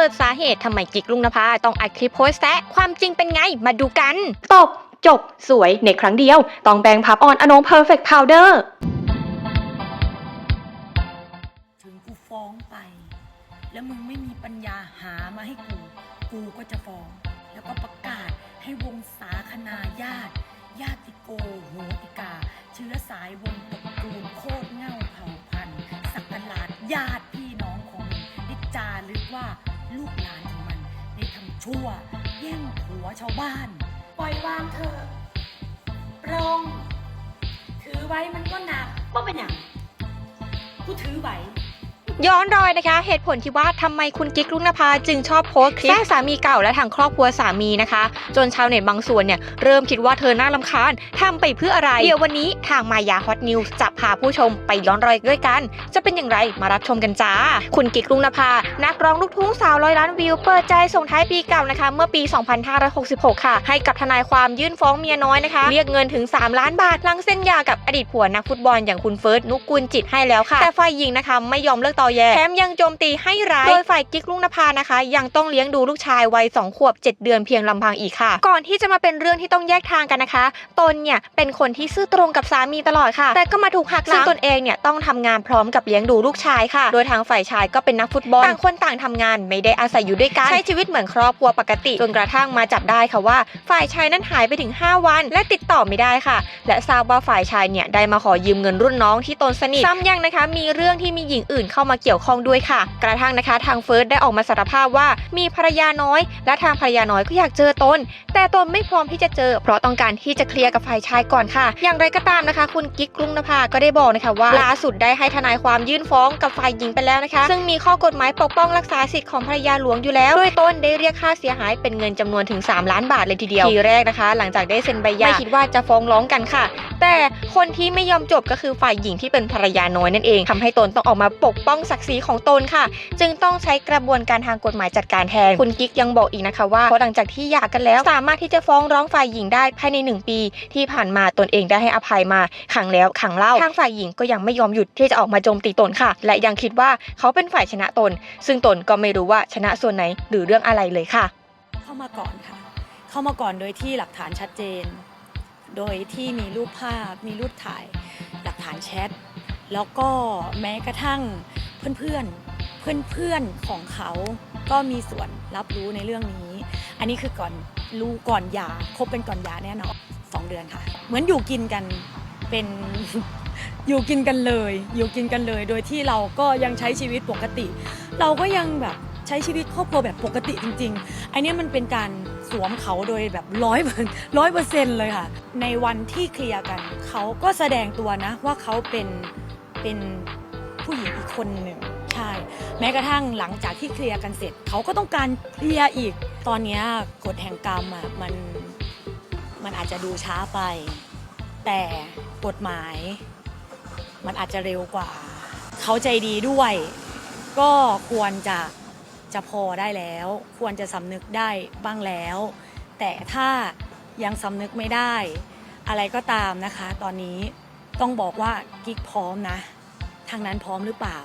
กิดสาเหตุทำไมกิกลุงนภาต้องอัดคลิปโพสต์แซะความจริงเป็นไงมาดูกัน ตบ จบ สวยในครั้งเดียว ต้องแบงพับออนอโนเพอร์เฟกต์พาวเดอร์ถึงกูฟ้องไป แล้วมึงไม่มีปัญญาหามาให้กู กูก็จะฟ้อง แล้วก็ประกาศให้วงศาคณาญาติ ญาติโกโหติกา เชื้อสายวงตระกูลโคตรเง่าเผ่าพันธุ์สักหลาดญาติพี่น้องของมึงได้จารึกว่า ลูกหลานของมันได้ทำชั่ว แย่งผัวชาวบ้าน ปล่อยวางเถอะปรงถือไว้มันก็หนักว่าเป็นอย่างกูถือไว้ ย้อนรอยนะคะ เหตุผลที่ว่าทำไมคุณกิ๊กลุงนภาจึงชอบโพสต์คลิปแซะสามีเก่าและทางครอบครัวสามีนะคะ จนชาวเน็ตบางส่วนเนี่ยเริ่มคิดว่าเธอน่าลำคาญทำไปเพื่ออะไร เดี๋ยววันนี้ทางมายาฮอตนิวส์จะพาผู้ชมไปย้อนรอยด้วยกัน จะเป็นอย่างไรมารับชมกันจ้า คุณกิ๊กลุงนภา นักร้องลูกทุ่งสาวร้อยล้านวิว เปิดใจส่งท้ายปีเก่านะคะ เมื่อปี 2566 ค่ะ ให้กับทนายความยื่นฟ้องเมียน้อยนะคะ เรียกเงินถึง 3 ล้านบาทหลังเส้นยากับอดีตผัวนักฟุตบอลอย่างคุณเฟิร์สนุกกุลจิตให้แล้วค่ะแต่ฝ่ายหญิงนะคะไม่ยอมเลิกตอแยแถมยังโจมตีให้ร้าย โดยฝ่ายกิ๊กลุงนภานะคะ ยังต้องเลี้ยงดูลูกชายวัย2ขวบ 7 เดือนเพียงลำพังอีกค่ะ ก่อนที่จะมาเป็นเรื่องที่ต้องแยกทางกันนะคะ ตนเนี่ยเป็นคนที่ซื่อตรงกับสามีตลอดค่ะ แต่ก็มาถูกหักหลังซึ่งตนเองเนี่ยต้องทำงานพร้อมกับเลี้ยงดูลูกชายค่ะ โดยทางฝ่ายชายก็เป็นนักฟุตบอลต่างคนต่างทำงานไม่ได้อาศัยอยู่ด้วยกันใช้ชีวิตเหมือนครอบครัวปกติจนกระทั่งมาจับได้ค่ะว่า ฝ่ายชายนั้นหายไปถึง 5 วัน และติดต่อไม่ได้ค่ะ และทราบว่าฝ่ายชายเนี่ยได้มาขอยืมเงินรุ่นน้องที่ตนสนิทซ้ำยังนะคะ มีเรื่องที่มีหญิงอื่นเข้ามาเกี่ยวข้องด้วยค่ะ กระทั่งนะคะทางเฟิร์สได้ออกมาสารภาพว่ามีภรรยาน้อย และทางภรรยาน้อยก็อยากเจอตน แต่ตนไม่พร้อมที่จะเจอ เพราะต้องการที่จะเคลียร์กับฝ่ายชายก่อนค่ะ อย่างไรก็ตามนะคะ คุณกิ๊กกรุงนภาก็ได้บอกนะคะว่าล่าสุดได้ให้ทนายความยื่นฟ้องกับฝ่ายหญิงไปแล้วนะคะ ซึ่งมีข้อกฎหมายปกป้องรักษาสิทธิ์ของภรรยาหลวงอยู่แล้วโดยตนได้เรียกค่าเสียหายเป็นเงินจำนวนถึง 3 ล้านบาทเลยทีเดียวทีแรกนะคะ หลังจากได้เซ็นใบหย่าไม่คิดว่าจะฟ้องร้องกันค่ะ แต่คนที่ไม่ยอมจบก็คือฝ่ายหญิงที่เป็นภรรยาน้อยนั่นเองทำให้ตนต้องออกมาปกป้องศักดิ์ศรีของตนค่ะ จึงต้องใช้กระบวนการทางกฎหมายจัดการแทน คุณกิ๊กยังบอกอีกนะคะว่าเพราะหลังจากที่หย่ากันแล้ว สามารถที่จะฟ้องร้องฝ่ายหญิงได้ภายใน 1 ปี ที่ผ่านมาตนเองได้ให้อภัยมาขังแล้วขังเล่าทางฝ่ายหญิงก็ยังไม่ยอมหยุดที่จะออกมาโจมตีตนค่ะ และยังคิดว่าเขาเป็นฝ่ายชนะตน ซึ่งตนก็ไม่รู้ว่าชนะส่วนไหนหรือเรื่องอะไรเลยค่ะ เข้ามาก่อนค่ะ เข้ามาก่อนโดยที่หลักฐานชัดเจน โดยที่มีรูปภาพ มีรูปถ่าย หลักฐานแชทแล้วก็แม้กระทั่ง เพื่อนๆ เพื่อนๆ ของเขาก็มีส่วนรับรู้ในเรื่องนี้ อันนี้คือก่อนรู้ก่อนยาคบเป็นก่อนยาแน่นอนสองเดือนค่ะ เหมือนอยู่กินกันเป็นอยู่กินกันเลย อยู่กินกันเลย โดยที่เราก็ยังใช้ชีวิตปกติ เราก็ยังแบบใช้ชีวิตครอบครัวแบบปกติจริง ๆ อันนี้มันเป็นการสวมเขาโดยแบบร้อยร้อยเปอร์เซ็นต์เลยค่ะ ในวันที่เคลียร์กัน เขาก็แสดงตัวนะว่าเขาเป็นเป็น ผู้หญิงอีกคนหนึ่งใช่แม้กระทั่งหลังจากที่เคลียร์กันเสร็จ เขาก็ต้องการเคลียร์อีก ตอนนี้กฎแห่งกรรมอะมันมันอาจจะดูช้าไป แต่กฎหมาย มันอาจจะเร็วกว่า เขาใจดีด้วย ก็ควรจะจะพอได้แล้ว ควรจะสำนึกได้บ้างแล้ว แต่ถ้ายังสำนึกไม่ได้ อะไรก็ตามนะคะ ตอนนี้ต้องบอกว่ากิ๊กพร้อมนะ ทางนั้นพร้อมหรือเปล่า